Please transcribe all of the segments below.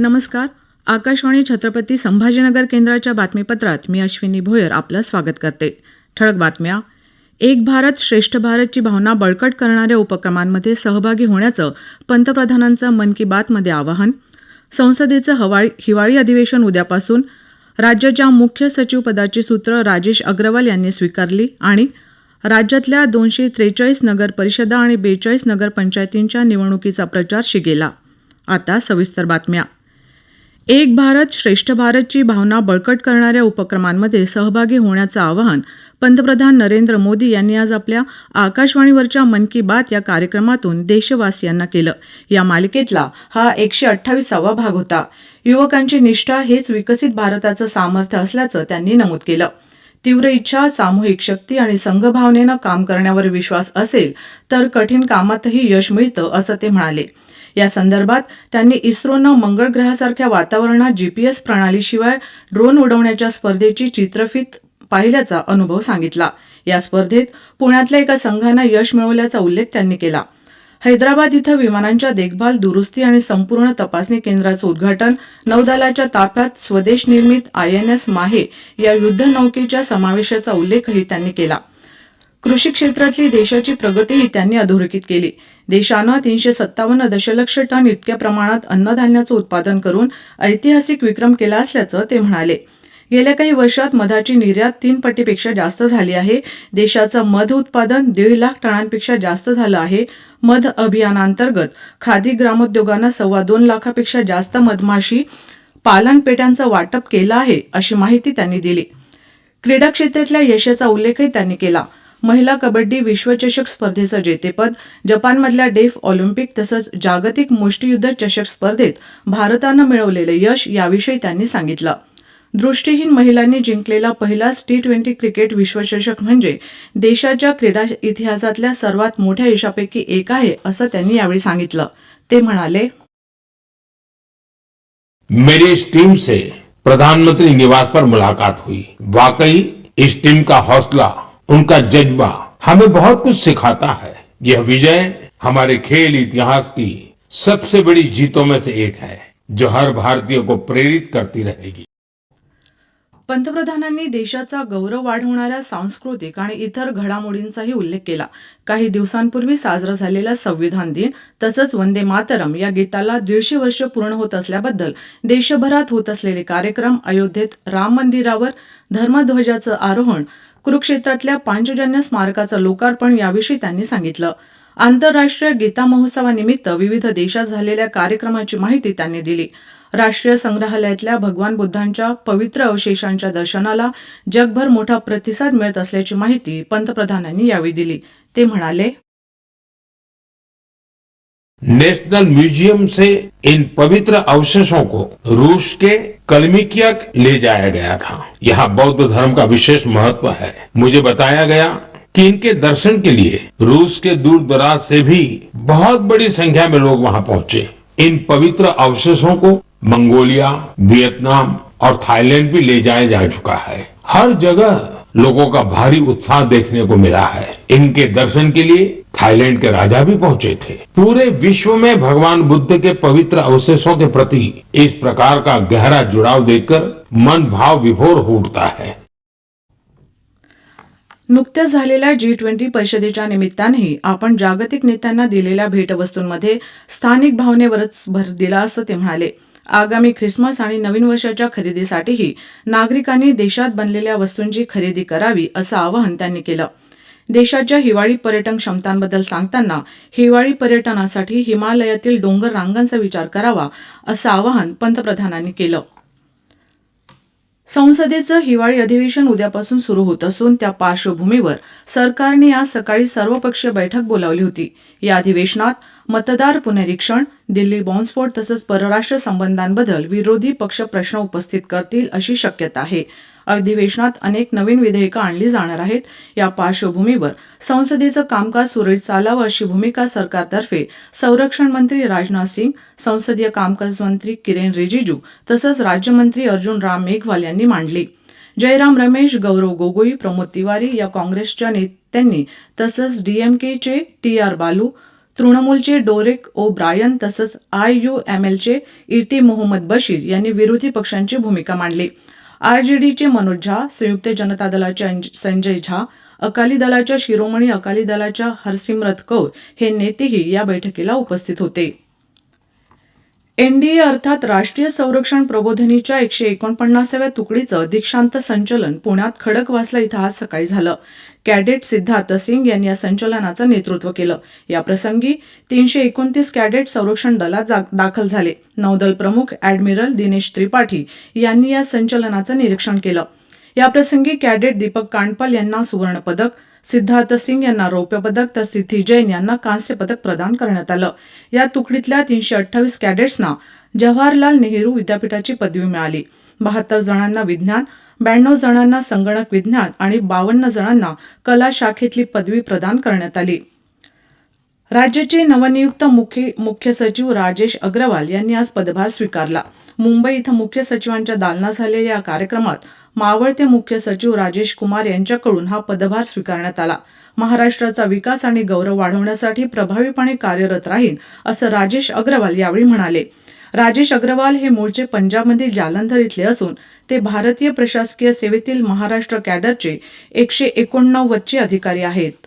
नमस्कार. आकाशवाणी छत्रपती संभाजीनगर केंद्राच्या बातमीपत्रात मी अश्विनी भोयर आपलं स्वागत करते. ठळक बातम्या. एक भारत श्रेष्ठ भारतची भावना बळकट करणाऱ्या उपक्रमांमध्ये सहभागी होण्याचं पंतप्रधानांचं मन की बातमध्ये आवाहन. संसदेचं हवाळी हिवाळी अधिवेशन उद्यापासून. राज्याच्या मुख्य सचिव पदाची सूत्र राजेश अग्रवाल यांनी स्वीकारली आणि राज्यातल्या दोनशे त्रेचाळीस नगर परिषदा आणि बेचाळीस नगरपंचायतींच्या निवडणुकीचा प्रचार शिगेला. आता सविस्तर बातम्या. एक भारत श्रेष्ठ भारतची भावना बळकट करणाऱ्या उपक्रमांमध्ये सहभागी होण्याचं आवाहन पंतप्रधान नरेंद्र मोदी यांनी आज आपल्या आकाशवाणीवरच्या मन की बात या कार्यक्रमातून देशवासियांना केलं. या मालिकेतला हा एकशे अठ्ठावीसावा भाग होता. युवकांची निष्ठा हेच विकसित भारताचं सामर्थ्य असल्याचं त्यांनी नमूद केलं. तीव्र इच्छा सामूहिक शक्ती आणि संघभावनेनं काम करण्यावर विश्वास असेल तर कठीण कामातही यश मिळतं असं ते म्हणाले. या संदर्भात त्यांनी इस्रोनं मंगळ ग्रहासारख्या वातावरणात जीपीएस प्रणालीशिवाय ड्रोन उडवण्याच्या स्पर्धेची चित्रफित पाहिल्याचा अनुभव सांगितला. या स्पर्धेत पुण्यातल्या एका संघानं यश मिळवल्याचा उल्लेख त्यांनी केला. हैदराबाद इथं विमानांच्या देखभाल दुरुस्ती आणि संपूर्ण तपासणी केंद्राचं उद्घाटन नौदलाच्या ताफ्यात स्वदेश निर्मित आयएनएस माहे या युद्धनौकेच्या समावेशाचा उल्लेखही त्यांनी केला. कृषी क्षेत्रातली देशाची प्रगतीही त्यांनी अधोरेखित केली. देशानं तीनशे सत्तावन्न दशलक्ष टन इतक्या प्रमाणात अन्नधान्याचं उत्पादन करून ऐतिहासिक विक्रम केला असल्याचं ते म्हणाले. गेल्या काही वर्षात मधाची निर्यात तीन पटीपेक्षा जास्त झाली आहे. देशाचं मध उत्पादन दीड लाख टनांपेक्षा जास्त झालं आहे. मध अभियानांतर्गत खादी ग्रामोद्योगानं सव्वा दोन लाखापेक्षा जास्त मधमाशी पालनपेट्यांचं वाटप केलं आहे अशी माहिती त्यांनी दिली. क्रीडा क्षेत्रातल्या यशाचा उल्लेखही त्यांनी केला. महिला कबड्डी विश्वचषक स्पर्धेचं जेतेपद जपानमधल्या डेफ ऑलिम्पिक तसंच जागतिक मुष्टियुद्ध चषक स्पर्धेत भारतानं मिळवलेलं यश याविषयी त्यांनी सांगितलं. दृष्टीहीन महिलांनी जिंकलेला पहिलाच टी ट्वेंटी क्रिकेट विश्वचषक म्हणजे देशाच्या क्रीडा इतिहासातल्या सर्वात मोठ्या यशापैकी एक आहे असं त्यांनी यावेळी सांगितलं. ते म्हणाले मेरी इस टीम से प्रधानमंत्री निवास पर मुलाकात हुई। वाकई इस टीम का हौसला उनका जज्बा हमें बहुत कुछ सिखाता है। यह विजय हमारे खेल इतिहास की सबसे बड़ी जीतों में से एक है, जो हर भारतीय को प्रेरित करती रहेगी। पंतप्रधानांनी देशाचा गौरव वाढवणाऱ्या सांस्कृतिक आणि इतर घडामोडींचाही उल्लेख केला. काही दिवसांपूर्वी साजरा झालेला संविधान दिन तसंच वंदे मातरम या गीताला दीडशे वर्ष पूर्ण होत असल्याबद्दल देशभरात होत असलेले कार्यक्रम अयोध्येत राम मंदिरावर धर्मध्वजाचं आरोहण कुरुक्षेत्रातल्या पांचजन्य स्मारकाचं लोकार्पण याविषयी त्यांनी सांगितलं. आंतरराष्ट्रीय गीता महोत्सवानिमित्त विविध देशात झालेल्या कार्यक्रमाची माहिती त्यांनी दिली. राष्ट्रीय संग्रहालयातल्या भगवान बुद्धांच्या पवित्र अवशेषांच्या दर्शनाला जगभर मोठा प्रतिसाद मिळत असल्याची माहिती पंतप्रधानांनी यावेळी दिली. ते म्हणाले नेशनल म्यूजियम से इन पवित्र अवशेषों को रूस के कलमिकिया ले जाया गया था। यहाँ बौद्ध धर्म का विशेष महत्त्व है। मुझे बताया गया कि इनके दर्शन के लिए रूस के दूर दराज से भी बहुत बड़ी संख्या में लोग वहाँ पहुंचे। इन पवित्र अवशेषों को मंगोलिया वियतनाम और थाईलैंड भी ले जाया जा चुका है। हर जगह लोगों का भारी उत्साह देखने को मिला है। इनके दर्शन के लिए थाईलैंड के राजा भी पहुंचे थे। पूरे विश्व में भगवान बुद्ध के पवित्र अवशेषों के प्रति इस प्रकार का गहरा जुड़ाव देखकर मन भाव विभोर हो उठता है। नुकत्याच झालेल्या जी ट्वेंटी परिषदेच्या निमित्ताने आपण जागतिक नेत्यांना दिलेल्या भेटवस्तूंमध्ये स्थानिक भावनेवरच भर दिला असं ते म्हणाले. आगामी ख्रिसमस आणि नवीन वर्षाच्या खरेदीसाठीही नागरिकांनी देशात बनलेल्या वस्तूंची खरेदी करावी असं आवाहन त्यांनी केलं. देशाच्या हिवाळी पर्यटन क्षमतांबद्दल सांगताना हिवाळी पर्यटनासाठी हिमालयातील डोंगर रांगांचा विचार करावा असं आवाहन पंतप्रधानांनी केलं. संसदेचं हिवाळी अधिवेशन उद्यापासून सुरू होत असून त्या पार्श्वभूमीवर सरकारने आज सकाळी सर्वपक्षीय बैठक बोलावली होती. या अधिवेशनात मतदार पुनरीक्षण दिल्ली बॉम्बस्फोट तसंच परराष्ट्र संबंधांबद्दल विरोधी पक्ष प्रश्न उपस्थित करतील अशी शक्यता आहे. अधिवेशनात अनेक नवीन विधेयकं आणली जाणार आहेत. या पार्श्वभूमीवर संसदेचं कामकाज सुरळीत चालावं अशी भूमिका सरकारतर्फे संरक्षण मंत्री राजनाथ सिंग संसदीय कामकाज मंत्री किरेन रिजिजू तसंच राज्यमंत्री अर्जुन राम मेघवाल यांनी मांडली. जयराम रमेश गौरव गोगोई प्रमोद तिवारी या काँग्रेसच्या नेत्यांनी तसंच डीएमकेचे टी आर बालू तृणमूलचे डोरेक ओ ब्रायन तसंच आय यू एम एलचे ई टी मोहम्मद बशीर यांनी विरोधी पक्षांची भूमिका मांडली. आरजेडीचे मनोज झा संयुक्त जनता दलाचे संजय झा अकाली दलाच्या शिरोमणी अकाली दलाच्या हरसिमरत कौर हे नेतेही या बैठकीला उपस्थित होते. एनडीए अर्थात राष्ट्रीय संरक्षण प्रबोधिनीच्या एकशे एकोणपन्नासाव्या तुकडीचं दीक्षांत संचलन पुण्यात खडकवासला इथं आज सकाळी झालं. कॅडेट सिद्धार्थ सिंग यांनी या संचलनाचं नेतृत्व केलं. याप्रसंगी तीनशे एकोणतीस कॅडेट संरक्षण दलात दाखल झाले. नौदल प्रमुख ॲडमिरल दिनेश त्रिपाठी यांनी या संचलनाचं निरीक्षण केलं. याप्रसंगी कॅडेट दीपक कांडपाल यांना सुवर्णपदक सिद्धार्थ सिंग यांना रौप्य पदक तर सिद्धी जैन यांना कांस्य पदक प्रदान करण्यात आलं. या तुकडीतल्या तीनशे अठ्ठावीस कॅडेट्सना जवाहरलाल नेहरू विद्यापीठाची पदवी मिळाली. बहात्तर जणांना विज्ञान ब्याण्णव जणांना संगणक विज्ञान आणि बावन्न जणांना कला शाखेतली पदवी प्रदान करण्यात आली. राज्याचे नवनियुक्त मुख्य मुख्य सचिव राजेश अग्रवाल यांनी आज पदभार स्वीकारला. मुंबई इथं मुख्य सचिवांच्या दालना झालेल्या या कार्यक्रमात मावळते मुख्य सचिव राजेश कुमार यांच्याकडून हा पदभार स्वीकारण्यात आला. महाराष्ट्राचा विकास आणि गौरव वाढवण्यासाठी प्रभावीपणे कार्यरत राहीन असं राजेश अग्रवाल यावेळी म्हणाले. राजेश अग्रवाल हे मूळचे पंजाबमधील जालंधर इथले असून ते भारतीय प्रशासकीय सेवेतील महाराष्ट्र कॅडरचे एकशे एकोणनव्वदचे अधिकारी आहेत.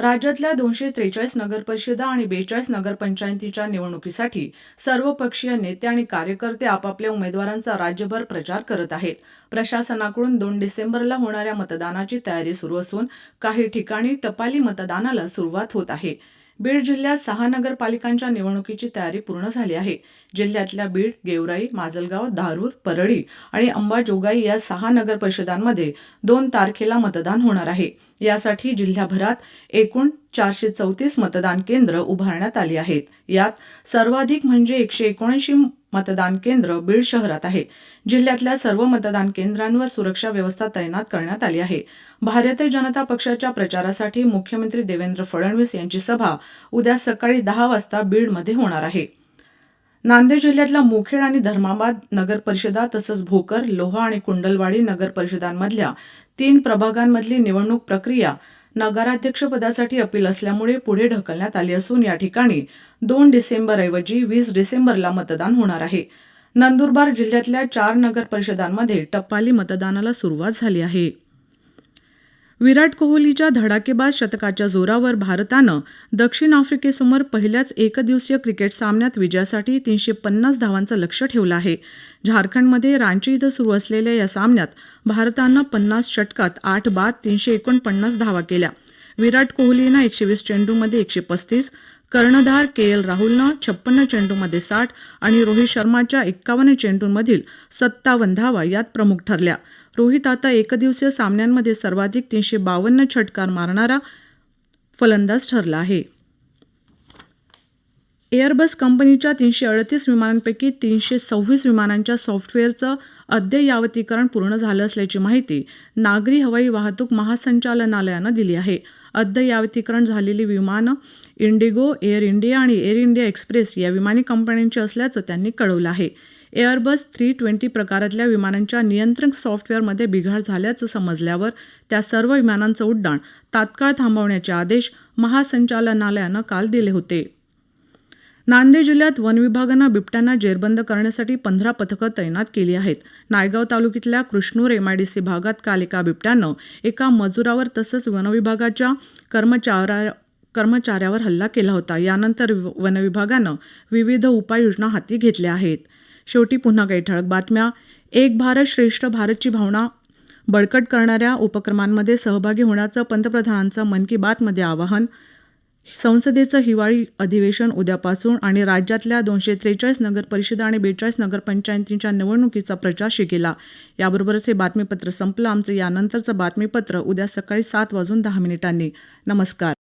राज्यातल्या दोनशे त्रेचाळीस नगरपरिषदा आणि बेचाळीस नगरपंचायतीच्या निवडणुकीसाठी सर्वपक्षीय नेते आणि कार्यकर्ते आपापल्या उमेदवारांचा राज्यभर प्रचार करत आहेत. प्रशासनाकडून दोन डिसेंबरला होणाऱ्या मतदानाची तयारी सुरू असून काही ठिकाणी टपाली मतदानाला सुरुवात होत आहे. बीड जिल्ह्यात सहा नगरपालिकांच्या निवडणुकीची तयारी पूर्ण झाली आहे. जिल्ह्यातल्या बीड गेवराई माजलगाव धारूर परळी आणि अंबाजोगाई या सहा नगर परिषदांमध्ये दोन तारखेला मतदान होणार आहे. यासाठी जिल्ह्याभरात एकूण चारशे चौतीस मतदान केंद्र उभारण्यात आली आहेत. यात सर्वाधिक म्हणजे एकशे एकोणऐंशी मतदान केंद्र बीड शहरात आहे. जिल्ह्यातल्या सर्व मतदान केंद्रांवर सुरक्षा व्यवस्था तैनात करण्यात आली आहे. भारतीय जनता पक्षाच्या प्रचारासाठी मुख्यमंत्री देवेंद्र फडणवीस यांची सभा उद्या सकाळी दहा वाजता बीडमध्ये होणार आहे. नांदेड जिल्ह्यातल्या मुखेड आणि धर्माबाद नगर परिषदा तसंच भोकर लोहा आणि कुंडलवाडी नगर परिषदांमधल्या तीन प्रभागांमधली निवडणूक प्रक्रिया नगराध्यक्षपदासाठी अपील असल्यामुळे पुढे ढकलण्यात आली असून या ठिकाणी दोन डिसेंबरऐवजी वीस डिसेंबरला मतदान होणार आहे. नंदुरबार जिल्ह्यातल्या चार नगर परिषदांमध्ये टप्पाली मतदानाला सुरुवात झाली आहे. विराट कोहलीच्या धडाकेबाज शतकाच्या जोरावर भारतानं दक्षिण आफ्रिकेसमोर पहिल्याच एकदिवसीय क्रिकेट सामन्यात विजयासाठी तीनशे पन्नास धावांचं लक्ष ठेवलं आहे. झारखंडमध्ये रांची इथं सुरू असलेल्या या सामन्यात भारतानं पन्नास षटकात आठ बाद तीनशे एकोणपन्नास धावा केल्या. विराट कोहलीनं एकशे वीस चेंडूमध्ये एकशे पस्तीस कर्णधार के एल राहुलनं छप्पन्न चेंडूमध्ये साठ आणि रोहित शर्माच्या एक्कावन्न चेंडूंमधील सत्तावन्न धावा यात प्रमुख ठरल्या. रोहित आता एकदिवसीय सामन्यांमध्ये सर्वाधिक तीनशे बावन्न षटकार मारणारा फलंदाज ठरला आहे. एअरबस कंपनीच्या तीनशे अडतीस विमानांपैकी तीनशे सव्वीस विमानांच्या सॉफ्टवेअरचं अद्ययावतीकरण पूर्ण झालं असल्याची माहिती नागरी हवाई वाहतूक महासंचालनालयानं दिली आहे. अद्ययावतीकरण झालेली विमानं इंडिगो एअर इंडिया आणि एअर इंडिया एक्सप्रेस या विमानी कंपन्यांची असल्याचं त्यांनी कळवलं आहे. एअरबस थ्री ट्वेंटी प्रकारातल्या विमानांच्या नियंत्रण सॉफ्टवेअरमध्ये बिघाड झाल्याचं समजल्यावर त्या सर्व विमानांचं उड्डाण तात्काळ थांबवण्याचे आदेश महासंचालनालयानं काल दिले होते. नांदेड जिल्ह्यात वन विभागानं बिबट्यांना जेरबंद करण्यासाठी पंधरा पथकं तैनात केली आहेत. नायगाव तालुक्यातल्या कृष्णूर एमआयडीसी भागात काल एका बिबट्यानं एका मजुरावर तसंच वनविभागाच्या कर्मचाऱ्या कर्मचाऱ्यावर हल्ला केला होता. यानंतर व- वनविभागानं विविध उपाययोजना हाती घेतल्या आहेत. शेवटी पुन्हा काही ठळक बातम्या. एक भारत श्रेष्ठ भारतची भावना. बळकट करणाऱ्या उपक्रमांमध्ये सहभागी होण्याचं पंतप्रधानांचं मन की बातमध्ये आवाहन. संसदेचं हिवाळी अधिवेशन उद्यापासून आणि राज्यातल्या दोनशे त्रेचाळीस नगरपरिषदा आणि बेचाळीस नगरपंचायतींच्या निवडणुकीचा प्रचार शिकेला याबरोबरच हे बातमीपत्र संपलं. आमचं यानंतरचं बातमीपत्र उद्या सकाळी सात वाजून दहा मिनिटांनी. नमस्कार.